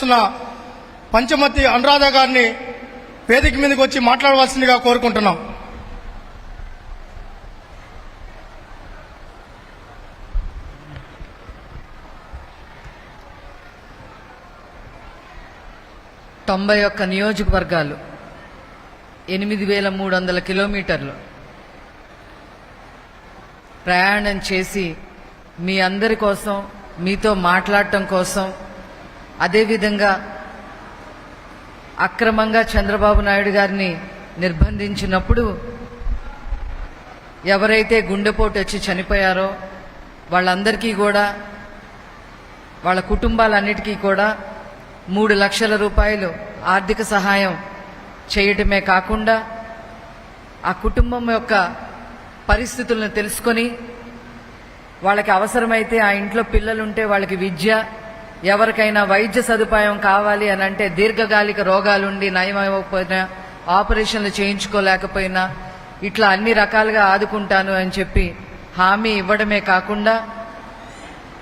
చేస్తున్న పంచమతి అనురాధ గారిని వేదిక మీదకి వచ్చి మాట్లాడవలసిందిగా కోరుకుంటున్నాం. తొంభై ఒక్క నియోజకవర్గాలు ఎనిమిది వేల మూడు వందల కిలోమీటర్లు. ప్రయాణం చేసి మీ అందరి కోసం మీతో మాట్లాడటం కోసం అదేవిధంగా అక్రమంగా చంద్రబాబు నాయుడు గారిని నిర్బంధించినప్పుడు ఎవరైతే గుండెపోటు వచ్చి చనిపోయారో వాళ్ళందరికీ కూడా వాళ్ళ కుటుంబాలన్నిటికీ కూడా మూడు లక్షల రూపాయలు ఆర్థిక సహాయం చేయటమే కాకుండా ఆ కుటుంబం యొక్క పరిస్థితులను తెలుసుకొని వాళ్ళకి అవసరమైతే ఆ ఇంట్లో పిల్లలుంటే వాళ్ళకి విద్య ఎవరికైనా వైద్య సదుపాయం కావాలి అని అంటే దీర్ఘకాలిక రోగాలుండి నయమైపోయినా ఆపరేషన్లు చేయించుకోలేకపోయినా ఇట్లా అన్ని రకాలుగా ఆదుకుంటాను అని చెప్పి హామీ ఇవ్వడమే కాకుండా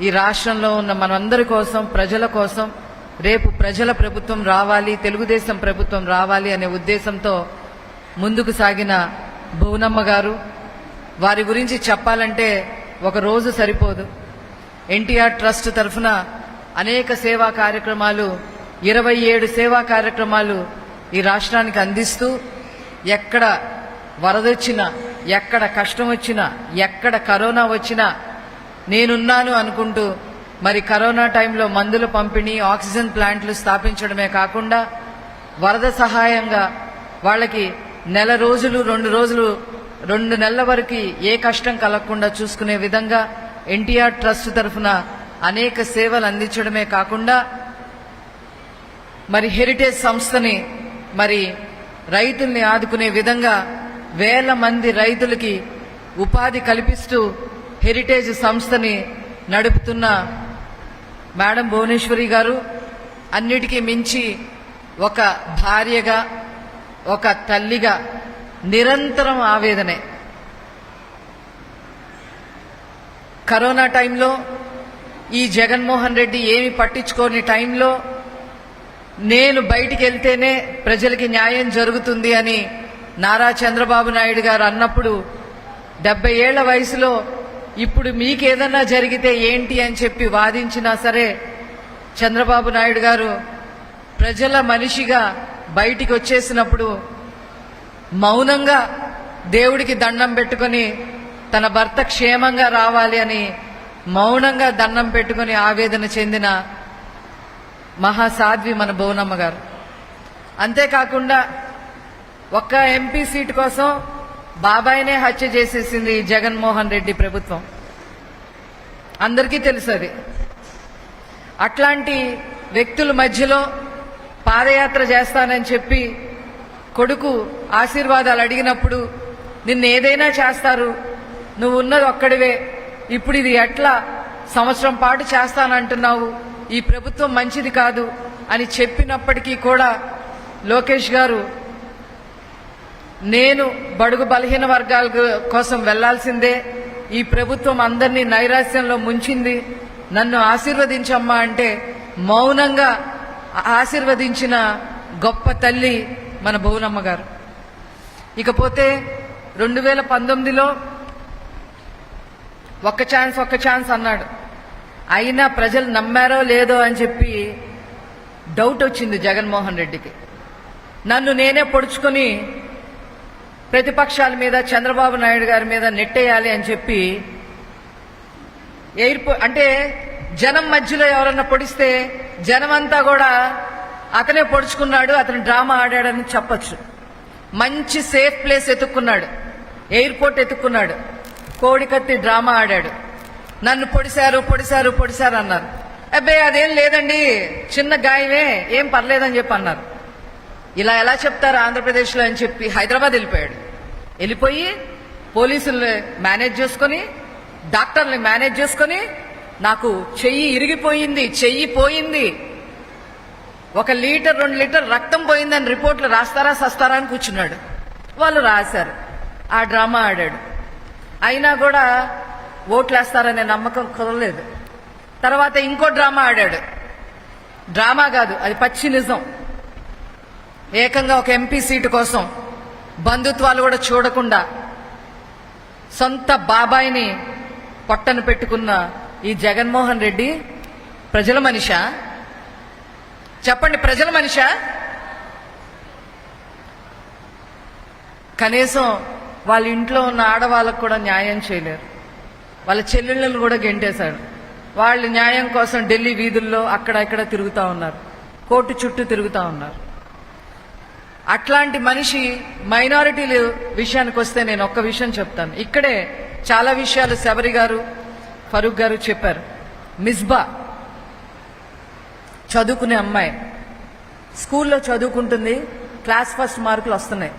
ఈ రాష్ట్రంలో ఉన్న మనందరి కోసం ప్రజల కోసం రేపు ప్రజల ప్రభుత్వం రావాలి తెలుగుదేశం ప్రభుత్వం రావాలి అనే ఉద్దేశంతో ముందుకు సాగిన భువనమ్మ గారు. వారి గురించి చెప్పాలంటే ఒక రోజు సరిపోదు. ఎన్టీఆర్ ట్రస్ట్ తరఫున అనేక సేవా కార్యక్రమాలు ఇరవై ఏడు సేవా కార్యక్రమాలు ఈ రాష్ట్రానికి అందిస్తూ ఎక్కడ వరదొచ్చినా ఎక్కడ కష్టం వచ్చినా ఎక్కడ కరోనా వచ్చినా నేనున్నాను అనుకుంటూ మరి కరోనా టైంలో మందులు పంపిణీ ఆక్సిజన్ ప్లాంట్లు స్థాపించడమే కాకుండా వరద సహాయంగా వాళ్ళకి నెల రోజులు రెండు రోజులు రెండు నెలల వరకు ఏ కష్టం కలగకుండా చూసుకునే విధంగా ఎన్టీఆర్ ట్రస్ట్ తరఫున అనేక సేవలు అందించడమే కాకుండా మరి హెరిటేజ్ సంస్థని మరి రైతుల్ని ఆదుకునే విధంగా వేల మంది రైతులకి ఉపాధి కల్పిస్తూ హెరిటేజ్ సంస్థని నడుపుతున్న మేడం భువనేశ్వరి గారు అన్నిటికీ మించి ఒక భార్యగా ఒక తల్లిగా నిరంతరం ఆవేదనే. కరోనా టైంలో ఈ జగన్మోహన్ రెడ్డి ఏమి పట్టించుకోని టైంలో నేను బయటికి వెళ్తేనే ప్రజలకి న్యాయం జరుగుతుంది అని నారా చంద్రబాబు నాయుడు గారు అన్నప్పుడు డెబ్బై ఏళ్ళ వయసులో ఇప్పుడు మీకేదన్నా జరిగితే ఏంటి అని చెప్పి వాదించినా సరే చంద్రబాబు నాయుడు గారు ప్రజల మనిషిగా బయటికి వచ్చేసినప్పుడు మౌనంగా దేవుడికి దండం పెట్టుకొని తన భర్త క్షేమంగా రావాలి అని మౌనంగా దండం పెట్టుకొని ఆవేదన చెందిన మహాసాధ్వి మన భువనమ్మ గారు. అంతేకాకుండా ఒక్క ఎంపీ సీట్ కోసం బాబాయినే హత్య చేసేసింది జగన్మోహన్ రెడ్డి ప్రభుత్వం. అందరికీ తెలుసు అది. అట్లాంటి వ్యక్తుల మధ్యలో పాదయాత్ర చేస్తానని చెప్పి కొడుకు ఆశీర్వాదాలు అడిగినప్పుడు నిన్నేదైనా చేస్తారు నువ్వు ఉన్నది ఒక్కడివే ఇప్పుడు ఇది ఎట్లా సంవత్సరం పాటు చేస్తానంటున్నావు? ఈ ప్రభుత్వం మంచిది కాదు అని చెప్పినప్పటికీ కూడా లోకేష్ గారు నేను బడుగు బలహీన వర్గాల కోసం వెళ్ళాల్సిందే. ఈ ప్రభుత్వం అందరినీ నైరాశ్యంలో ముంచింది. నన్ను ఆశీర్వదించమ్మా అంటే మౌనంగా ఆశీర్వదించిన గొప్ప తల్లి మన భువనమ్మ గారు. ఇకపోతే రెండు వేల పంతొమ్మిదిలో ఒక్క ఛాన్స్ ఒక్క ఛాన్స్ అన్నాడు. అయినా ప్రజలు నమ్మారో లేదో అని చెప్పి డౌట్ వచ్చింది జగన్మోహన్ రెడ్డికి. నన్ను నేనే పొడుచుకొని ప్రతిపక్షాల మీద చంద్రబాబు నాయుడు గారి మీద నెట్టేయాలి అని చెప్పి ఎయిర్పో అంటే జనం మధ్యలో ఎవరన్నా పొడిస్తే జనం అంతా కూడా అతనే పొడుచుకున్నాడు అతను డ్రామా ఆడాడని చెప్పొచ్చు. మంచి సేఫ్ ప్లేస్ ఎత్తుక్కున్నాడు ఎయిర్పోర్ట్ ఎత్తుక్కున్నాడు కోడికత్తి డ్రామా ఆడాడు. నన్ను పొడిశారు పొడిశారు పొడిశారు అన్నారు. అబ్బాయి అదేం లేదండి చిన్న గాయమే ఏం పర్లేదని చెప్పి అన్నారు. ఇలా ఎలా చెప్తారు ఆంధ్రప్రదేశ్లో అని చెప్పి హైదరాబాద్ వెళ్ళిపోయాడు. వెళ్ళిపోయి పోలీసుల్ని మేనేజ్ చేసుకొని డాక్టర్ని మేనేజ్ చేసుకొని నాకు చెయ్యి ఇరిగిపోయింది చెయ్యి పోయింది. ఒక లీటర్ రెండు లీటర్ రక్తం పోయిందని రిపోర్ట్లు రాస్తారా సస్తారా అని కూర్చున్నాడు. వాళ్ళు రాశారు. ఆ డ్రామా ఆడాడు. అయినా కూడా ఓట్లేస్తారనే నమ్మకం కుదరలేదు. తర్వాత ఇంకో డ్రామా ఆడాడు. డ్రామా కాదు అది పచ్చి నిజం. ఏకంగా ఒక ఎంపీ సీటు కోసం బంధుత్వాలు కూడా చూడకుండా సొంత బాబాయిని పొట్టను పెట్టుకున్న ఈ జగన్మోహన్ రెడ్డి ప్రజల మనిషా? చెప్పండి ప్రజల మనిషా? కనీసం వాళ్ళ ఇంట్లో ఉన్న ఆడవాళ్ళకు కూడా న్యాయం చేయలేరు. వాళ్ళ చెల్లెళ్ళను కూడా గెంటేశాడు. వాళ్ళు న్యాయం కోసం ఢిల్లీ వీధుల్లో అక్కడ ఇక్కడ తిరుగుతూ ఉన్నారు. కోర్టు చుట్టూ తిరుగుతూ ఉన్నారు. అట్లాంటి మనిషి మైనారిటీలు విషయానికి వస్తే నేను ఒక్క విషయం చెప్తాను. ఇక్కడే చాలా విషయాలు శబరి గారు ఫరూక్ గారు చెప్పారు. మిస్బా చదువుకునే అమ్మాయి. స్కూల్లో చదువుకుంటుంది క్లాస్ ఫస్ట్ మార్కులు వస్తున్నాయి.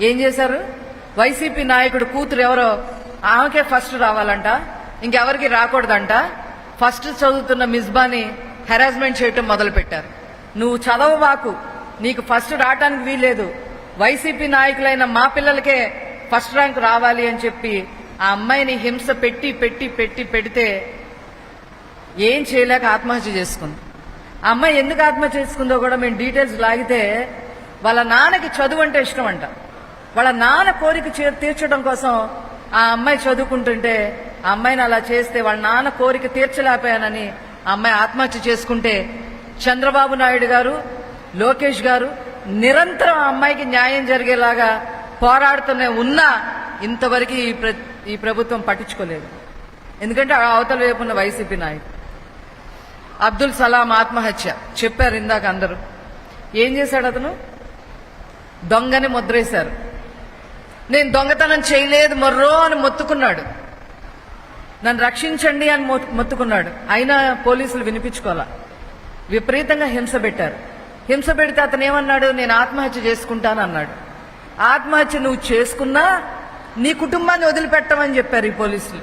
ఏం చేశారు? వైసీపీ నాయకుడు కూతురు ఎవరో ఆమెకే ఫస్ట్ రావాలంట ఇంకెవరికి రాకూడదంట. ఫస్ట్ చదువుతున్న మిస్బాని హెరాస్మెంట్ చేయటం మొదలుపెట్టారు. నువ్వు చదవబాకు నీకు ఫస్ట్ రావటానికి వీల్లేదు. వైసీపీ నాయకులైన మా పిల్లలకే ఫస్ట్ ర్యాంక్ రావాలి అని చెప్పి ఆ అమ్మాయిని హింస పెట్టి పెట్టి పెట్టి పెడితే ఏం చేయలేక ఆత్మహత్య చేసుకుంది. ఆ అమ్మాయి ఎందుకు ఆత్మహత్య చేసుకుందో కూడా మేము డీటెయిల్స్ లాగితే వాళ్ళ నాన్నకి చదువు అంటే ఇష్టం అంట. వాళ్ళ నాన్న కోరిక తీర్చడం కోసం ఆ అమ్మాయి చదువుకుంటుంటే ఆ అమ్మాయిని అలా చేస్తే వాళ్ళ నాన్న కోరిక తీర్చలేకపోయానని ఆ అమ్మాయి ఆత్మహత్య చేసుకుంటే చంద్రబాబు నాయుడు గారు లోకేష్ గారు నిరంతరం ఆ అమ్మాయికి న్యాయం జరిగేలాగా పోరాడుతూనే ఉన్నా ఇంతవరకు ఈ ఈ ప్రభుత్వం పట్టించుకోలేదు. ఎందుకంటే ఆ అవతల వైపు ఉన్న వైసీపీ నాయకుడు అబ్దుల్ సలాం ఆత్మహత్య చెప్పారు ఇందాక అందరూ. ఏం చేశాడు అతను? దొంగని ముద్రేశారు. నేను దొంగతనం చేయలేదు మొర్రో అని మొత్తుకున్నాడు. నన్ను రక్షించండి అని మొత్తుకున్నాడు. అయినా పోలీసులు వినిపించుకోవాలా? విపరీతంగా హింస పెట్టారు. హింస పెడితే అతను ఏమన్నాడు? నేను ఆత్మహత్య చేసుకుంటాను అన్నాడు. ఆత్మహత్య నువ్వు చేసుకున్నా నీ కుటుంబాన్ని వదిలిపెట్టమని చెప్పారు ఈ పోలీసులు.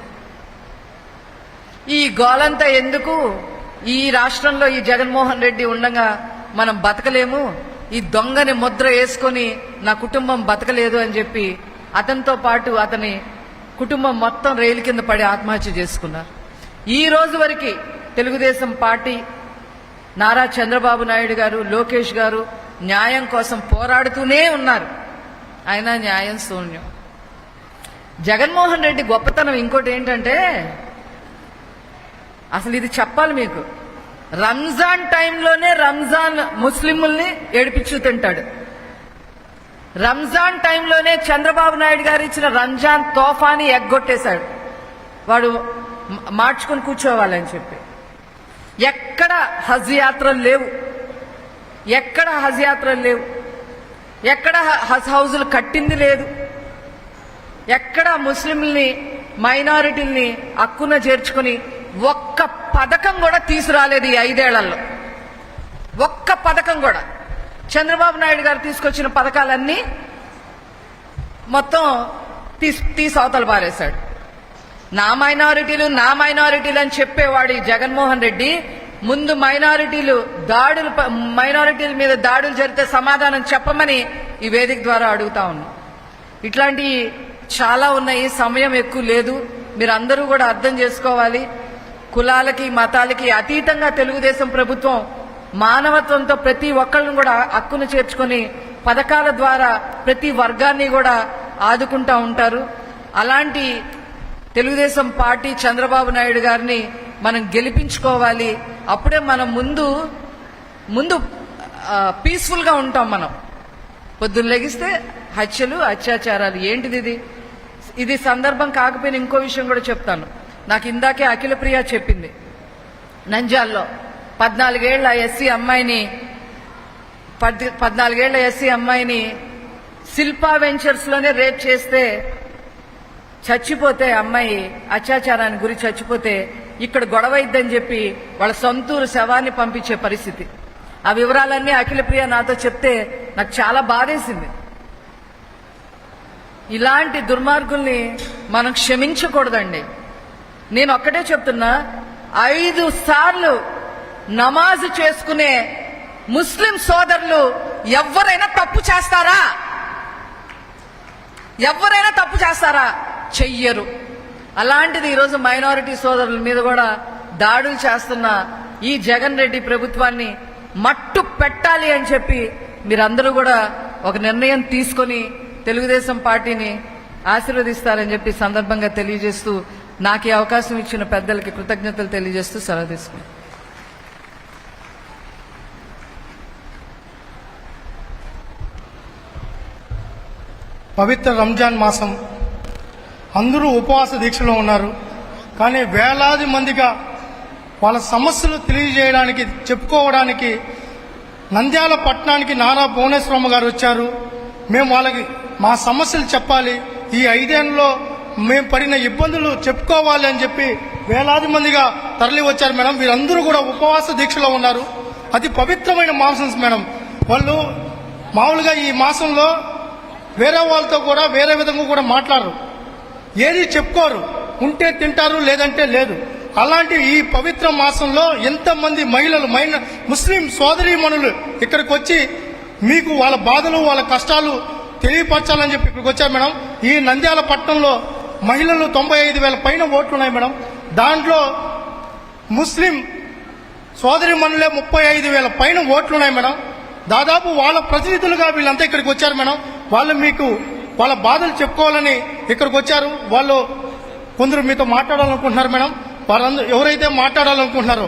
ఈ గోలంతా ఎందుకు? ఈ రాష్ట్రంలో ఈ జగన్మోహన్ రెడ్డి ఉండగా మనం బతకలేము? ఈ దొంగని ముద్ర వేసుకొని నా కుటుంబం బతకలేదు అని చెప్పి అతనితో పాటు అతని కుటుంబం మొత్తం రైలు కింద పడి ఆత్మహత్య చేసుకున్నారు. ఈ రోజు వరకు తెలుగుదేశం పార్టీ నారా చంద్రబాబు నాయుడు గారు లోకేష్ గారు న్యాయం కోసం పోరాడుతూనే ఉన్నారు. ఆయన న్యాయం శూన్యం. జగన్మోహన్ రెడ్డి గొప్పతనం ఇంకోటి ఏంటంటే అసలు ఇది చెప్పాలి మీకు. రంజాన్ టైంలోనే రంజాన్ ముస్లింల్ని ఏడిపించు తింటాడు. రంజాన్ టైంలోనే చంద్రబాబు నాయుడు గారు ఇచ్చిన రంజాన్ తోఫాని ఎగ్గొట్టేశాడు. వాడు మార్చుకొని మార్చుకుని కూర్చోవాలని చెప్పి. ఎక్కడ హజ్ యాత్రలు లేవు. ఎక్కడ హజ్ యాత్రలు లేవు. ఎక్కడ హజ్ హౌజులు కట్టింది లేదు. ఎక్కడ ముస్లింల్ని మైనారిటీల్ని అక్కున చేర్చుకుని ఒక్క పథకం కూడా తీసుకురాలేదు ఈ ఐదేళ్ళలో. ఒక్క పథకం కూడా. చంద్రబాబు నాయుడు గారు తీసుకొచ్చిన పథకాలన్నీ మొత్తం తీసి తీసి అవతల పారేశాడు. నా మైనారిటీలు నా మైనారిటీలు అని చెప్పేవాడు ఈ జగన్మోహన్ రెడ్డి. ముందు మైనారిటీలు దాడులు ప- మైనారిటీల మీద దాడులు జరిగితే సమాధానం చెప్పమని ఈ వేదిక ద్వారా అడుగుతా ఉన్నాం. ఇట్లాంటి చాలా ఉన్నాయి సమయం ఎక్కువ లేదు. మీరు అందరూ కూడా అర్థం చేసుకోవాలి. కులాలకి మతాలకి అతీతంగా తెలుగుదేశం ప్రభుత్వం మానవత్వంతో ప్రతి ఒక్కళ్ళను కూడా హక్కును చేర్చుకొని పథకాల ద్వారా ప్రతి వర్గాన్ని కూడా ఆదుకుంటా ఉంటారు. అలాంటి తెలుగుదేశం పార్టీ చంద్రబాబు నాయుడు గారిని మనం గెలిపించుకోవాలి. అప్పుడే మనం ముందు ముందు పీస్ఫుల్గా ఉంటాం మనం. పొద్దున్న లెగిస్తే హత్యలు అత్యాచారాలు. ఏంటిది ఇది? ఇది సందర్భం కాకపోయినా ఇంకో విషయం కూడా చెప్తాను. నాకు ఇందాకే అఖిల ప్రియ చెప్పింది. నంజాల్లో పద్నాలుగేళ్ళ ఎస్సీ అమ్మాయిని పద్ పద్నాలుగేళ్ళ ఎస్సీ అమ్మాయిని శిల్పా వెంచర్స్లోనే రేప్ చేస్తే చచ్చిపోతే అమ్మాయి అత్యాచారానికి గురి చచ్చిపోతే ఇక్కడ గొడవ ఇద్దని చెప్పి వాళ్ళ సొంతూరు శవాన్ని పంపించే పరిస్థితి. ఆ వివరాలన్నీ అఖిల ప్రియ నాతో చెప్తే నాకు చాలా బాధేసింది. ఇలాంటి దుర్మార్గుల్ని మనం క్షమించకూడదండి. నేను ఒక్కటే చెప్తున్నా ఐదు సార్లు నమాజ్ చేసుకునే ముస్లిం సోదరులు ఎవరైనా తప్పు చేస్తారా? ఎవరైనా తప్పు చేస్తారా? చెయ్యరు. అలాంటిది ఈరోజు మైనారిటీ సోదరుల మీద కూడా దాడులు చేస్తున్న ఈ జగన్ రెడ్డి ప్రభుత్వాన్ని మట్టు పెట్టాలి అని చెప్పి మీరందరూ కూడా ఒక నిర్ణయం తీసుకొని తెలుగుదేశం పార్టీని ఆశీర్వదిస్తారని చెప్పి సందర్భంగా తెలియజేస్తూ నాకు ఈ అవకాశం ఇచ్చిన పెద్దలకి కృతజ్ఞతలు తెలియజేస్తూ సెలవు తీసుకున్నాను పవిత్ర రంజాన్ మాసం. అందరూ ఉపవాస దీక్షలో ఉన్నారు. కానీ వేలాది మందిగా వాళ్ళ సమస్యలు తెలియజేయడానికి చెప్పుకోవడానికి నంద్యాల పట్టణానికి నారా భువనేశ్వరమ్మ గారు వచ్చారు. మేము వాళ్ళకి మా సమస్యలు చెప్పాలి. ఈ ఐదేళ్ళలో మేము పడిన ఇబ్బందులు చెప్పుకోవాలి అని చెప్పి వేలాది మందిగా తరలి వచ్చారు మేడం. వీరందరూ కూడా ఉపవాస దీక్షలో ఉన్నారు. అతి పవిత్రమైన మాంసం మేడం. వాళ్ళు మామూలుగా ఈ మాసంలో వేరే వాళ్ళతో కూడా వేరే విధంగా కూడా మాట్లాడరు. ఏది చెప్పుకోరు. ఉంటే తింటారు లేదంటే లేదు. అలాంటి ఈ పవిత్ర మాసంలో ఎంతమంది మహిళలు మైన ముస్లిం సోదరీమణులు ఇక్కడికి వచ్చి మీకు వాళ్ళ బాధలు వాళ్ళ కష్టాలు తెలియపరచాలని చెప్పి ఇక్కడికి వచ్చారు మేడం. ఈ నంద్యాల పట్టణంలో మహిళలు తొంభై ఐదు వేల పైన ఓట్లు ఉన్నాయి మేడం. దాంట్లో ముస్లిం సోదరిమణులే ముప్పై ఐదు వేల పైన ఓట్లున్నాయి మేడం. దాదాపు వాళ్ళ ప్రతినిధులుగా వీళ్ళంతా ఇక్కడికి వచ్చారు మేడం. వాళ్ళు మీకు వాళ్ళ బాధలు చెప్పుకోవాలని ఇక్కడికి వచ్చారు. వాళ్ళు కొందరు మీతో మాట్లాడాలనుకుంటున్నారు మేడం. వారందరూ ఎవరైతే మాట్లాడాలనుకుంటున్నారో